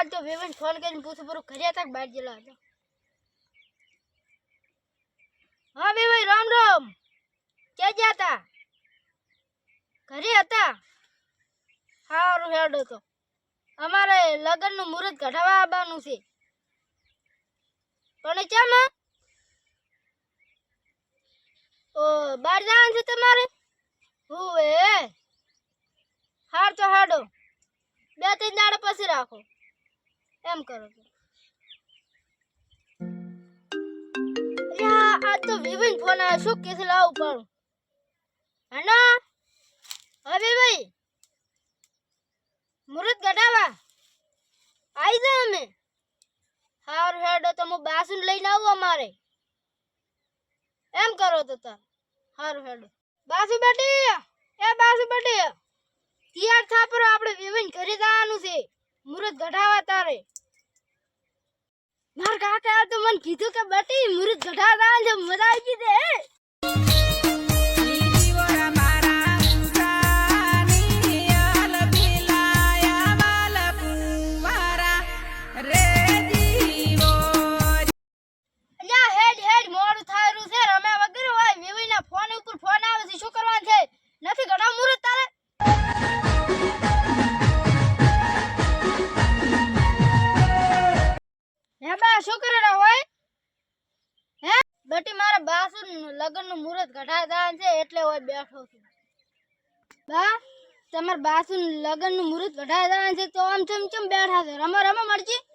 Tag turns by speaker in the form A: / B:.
A: આજ તો વેવન ફોન કરીને પૂછું પૂરું ઘરે તક બહાર ગયેલા હતા? હા, વેવાઈ, રામ રામ. ક્યાં ગયા હતા? ઘરે હતા? સારું હેડો તો. અમારે લગ્નનું મુહૂર્ત કઢાવવા આવવાનું છે. પણ ચમ? ઓ, બહાર જવાનું છે તમારે? હું, એ? હાર તો હાડો. બે, ત્રણ દાડા પછી રાખો. એમ કરો છો. આ તો વિવિન ફોન આવ્યો શું કેસ લાવું પણ હના હવે ભાઈ, મુરત ગઢાવા. આવી જાઓ અમે. હાર, હેડો, તો હું બાસુન લઈને આવું અમારે. એમ કરો તો તાર હારું, હેડો. બાસુ બેટી એ બાસુ બેટી તૈયાર થા પર આપણે વિવિન ઘરે જવાનું છે મુરત ગઢાવા તારે માર કાકા તો મને કીધું કે બેટી મુરત જવાનું છે મજા બા શું કરે હોય? હે? બેટી, મારા બાસુ લગ્નનું મુહૂર્ત ઘટાડતા છે, એટલે હોય બેઠો છું. બા, તમારા બાસુ લગ્નનું મુહૂર્ત ઘટાડતા છે, તો આમ ચમ ચમ બેઠા છે. રમો રમો, મરજી.